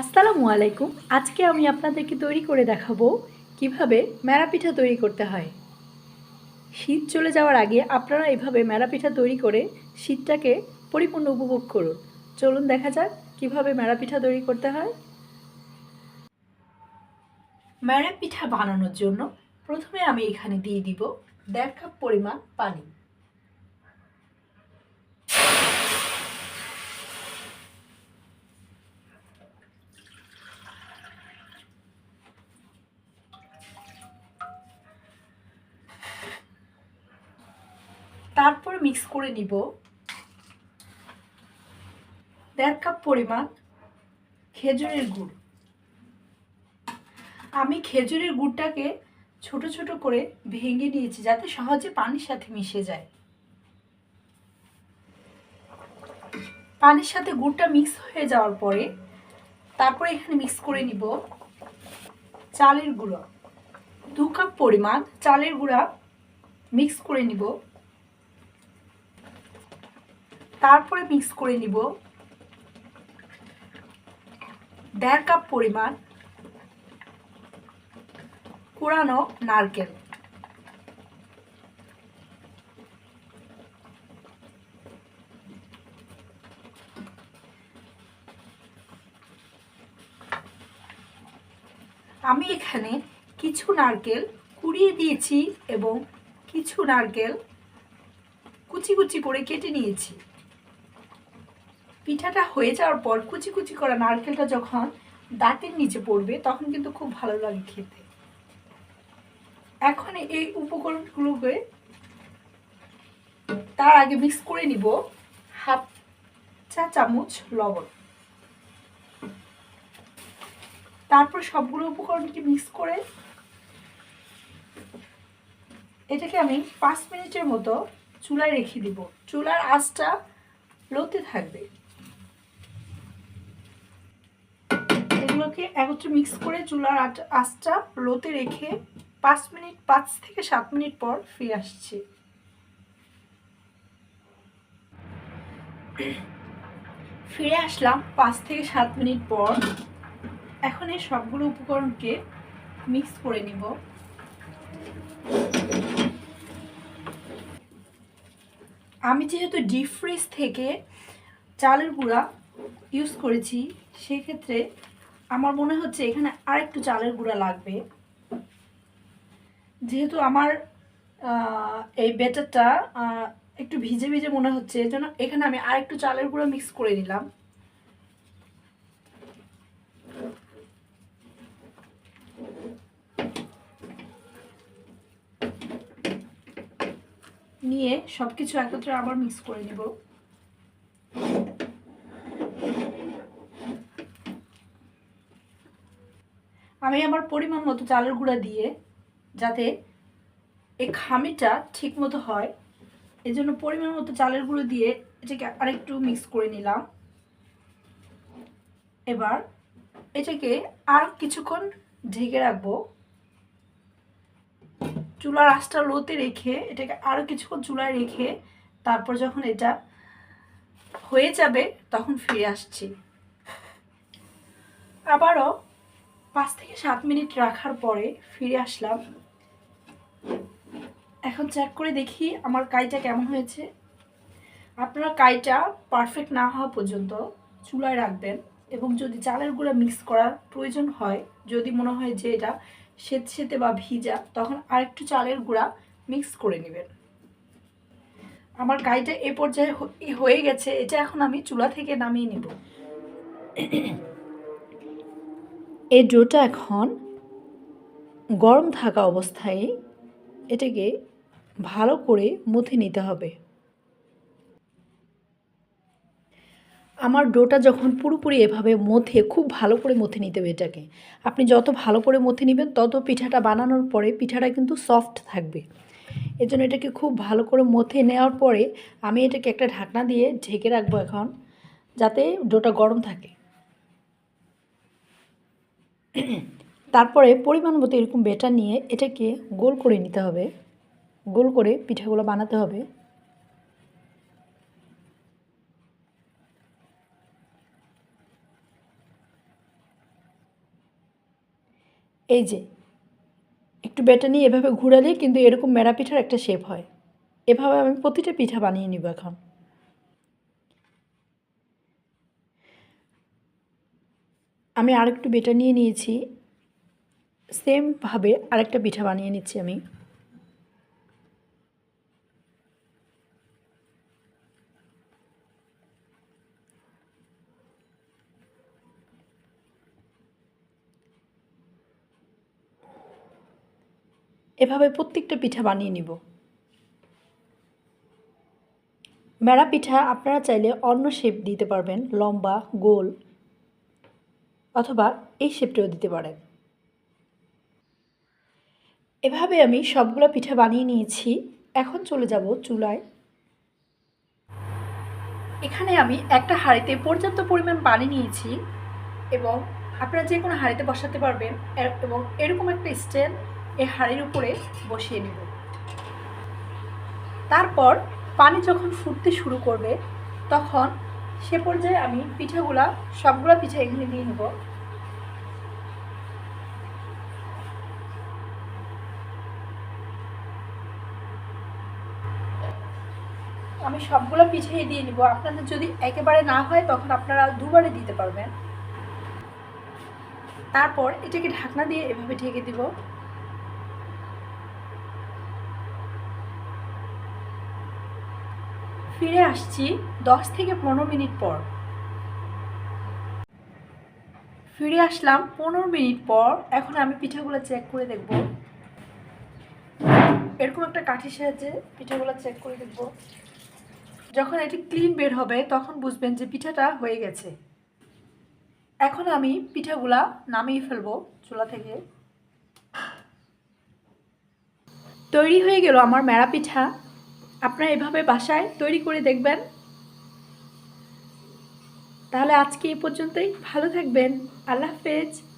আসসালামু আলাইকুম। আজকে আমি আপনাদেরকে তৈরি করে দেখাবো কীভাবে ম্যাড়া পিঠা তৈরি করতে হয়। শীত চলে যাওয়ার আগে আপনারা এভাবে ম্যাড়া পিঠা তৈরি করে শীতটাকে পরিপূর্ণ উপভোগ করুন। চলুন দেখা যাক কীভাবে ম্যাড়া পিঠা তৈরি করতে হয়। ম্যাড়া পিঠা বানানোর জন্য প্রথমে আমি এখানে দিয়ে দিব দেড় কাপ পরিমাণ পানি। তারপর মিক্স করে নিব। দেড় কাপ পরিমাণ খেজুরের গুড়। আমি খেজুরের গুড়টাকে ছোট ছোট করে ভেঙে নিয়েছি যাতে সহজে পানির সাথে মিশে যায়। পানির সাথে গুড়টা মিক্স হয়ে যাওয়ার পরে তারপরে এখানে মিক্স করে নিব চালের গুঁড়ো। দু কাপ পরিমাণ চালের গুঁড়া মিক্স করে নিব। তারপরে মিক্স করে নিব দেড় কাপ পরিমাণ কোরানো নারকেল। আমি এখানে কিছু নারকেল কুড়িয়ে দিয়েছি এবং কিছু নারকেল কুচি কুচি করে কেটে নিয়েছি। পিঠাটা হয়ে যাওয়ার পর কুচি কুচি করা নারকেলটা যখন দাঁতের নিচে পড়বে, তখন কিন্তু খুব ভালো লাগে খেতে। এখন এই উপকরণগুলোকে তার আগে মিক্স করে নিব হাফ চা চামচ লবণ। তারপর সবগুলো উপকরণকে মিক্স করে এটাকে আমি পাঁচ মিনিটের মতো চুলায় রেখে দিব। চুলার আঁচটা লোতে থাকবে। এগুলোকে একত্রে মিক্স করে চুলার আঁচটা লোতে রেখে পাঁচ মিনিট, পাঁচ থেকে সাত মিনিট পর ফিরে আসছি। ফিরে আসলাম পাঁচ থেকে সাত মিনিট পর। এখন এই সবগুলো উপকরণকে মিক্স করে নিব। আমি যেহেতু ডিপ ফ্রিজ থেকে চালের গুঁড়া ইউজ করেছি, সেক্ষেত্রে আমার মনে হচ্ছে এখানে আরেকটু চালের গুঁড়া লাগবে। যেহেতু আমার এই বেটারটা একটু ভিজে ভিজে মনে হচ্ছে জন্য এখানে আমি আরেকটু চালের গুঁড়া মিক্স করে নিলাম। নিয়ে সব কিছু একত্রে আবার মিক্স করে নেব। আমি আমার পরিমাণ মতো চালের গুঁড়া দিয়ে যাতে এই খামিটা ঠিক মতো হয় এই জন্য পরিমাণ মতো চালের গুঁড়ো দিয়ে এটাকে আরেকটু মিক্স করে নিলাম। এবার এটাকে আর কিছুক্ষণ ঢেকে রাখব। চুলার আঁচটা লোতে রেখে এটাকে আরও কিছুক্ষণ চুলায় রেখে তারপর যখন এটা হয়ে যাবে তখন ফিরে আসছি। আবারও পাঁচ থেকে সাত মিনিট রাখার পরে ফিরে আসলাম। এখন চেক করে দেখি আমার কাইটা কেমন হয়েছে। আপনারা কাইটা পারফেক্ট না হওয়া পর্যন্ত চুলায় রাখবেন এবং যদি চালের গুঁড়া মিক্স করার প্রয়োজন হয়, যদি মনে হয় যে এটা সেত সেতে বা ভিজা, তখন আরেকটু চালের গুঁড়া মিক্স করে নেবেন। আমার কাইটা এ পর্যায়ে হয়ে গেছে, এটা এখন আমি চুলা থেকে নামিয়ে নেব। এই ডোটা এখন গরম থাকা অবস্থায় এটাকে ভালো করে মুথে নিতে হবে। আমার ডোটা যখন পুরোপুরি এভাবে মথে খুব ভালো করে মথে নিতে হবে এটাকে। আপনি যত ভালো করে মথে নেবেন, তত পিঠাটা বানানোর পরে পিঠাটা কিন্তু সফট থাকবে। এর জন্য এটাকে খুব ভালো করে মথে নেওয়ার পরে আমি এটাকে একটা ঢাকনা দিয়ে ঢেকে রাখব এখন, যাতে ডোটা গরম থাকে। তারপরে পরিমাণ মতো এরকম বেটা নিয়ে এটাকে গোল করে নিতে হবে। গোল করে পিঠাগুলো বানাতে হবে। এই যে, একটু বেটা নিয়ে এভাবে ঘুরালে কিন্তু এরকম মেরা পিঠার একটা শেপ হয়। এভাবে আমি প্রতিটা পিঠা বানিয়ে নিব এখন। আমি আরেকটু বেটা নিয়ে নিয়েছি। সেমভাবে আরেকটা পিঠা বানিয়ে নিচ্ছি আমি। এভাবে প্রত্যেকটা পিঠা বানিয়ে নিব। মেরা পিঠা আপনারা চাইলে অন্য শেপ দিতে পারবেন, লম্বা, গোল। অথবা এই শেপটাও দিতে পারেন এভাবে আমি সবগুলো পিঠা বানিয়ে নিয়েছি। এখন চলে যাব চুলায়। এখানে আমি একটা হাঁড়িতে পর্যাপ্ত পরিমাণ পানি নিয়েছি এবং আপনারা যে কোনো হাঁড়িতে বসাতে পারবেন এবং এরকম একটা স্ট্যান্ড এই হাঁড়ির উপরে বসিয়ে নেব। তারপর পানি যখন ফুটতে শুরু করবে, তখন সে পর্যায়ে আমি পিঠাগুলা, সবগুলা পিঠা এখানে দিয়ে নেব। আমি সবগুলো পিঠাই দিয়ে নিব। আপনাদের যদি একেবারে না হয়, তখন আপনারা দুবারে দিতে পারবেন। তারপর এটাকে ঢাকনা দিয়ে এভাবে ঢেকে দিব। ফিরে আসছি দশ থেকে পনেরো মিনিট পর। ফিরে আসলাম পনেরো মিনিট পর। এখন আমি পিঠাগুলো চেক করে দেখব। এরকম একটা কাঠির সাহায্যে পিঠাগুলো চেক করে দেখব। যখন এটি ক্লিন বের হবে, তখন বুঝবেন যে পিঠাটা হয়ে গেছে। এখন আমি পিঠাগুলা নামিয়ে ফেলব চুলা থেকে। তৈরি হয়ে গেল আমার মেরা পিঠা। আপনারা এভাবে বাসায় তৈরি করে দেখবেন। তাহলে আজকে এই পর্যন্তই। ভালো থাকবেন। আল্লাহ হাফেজ।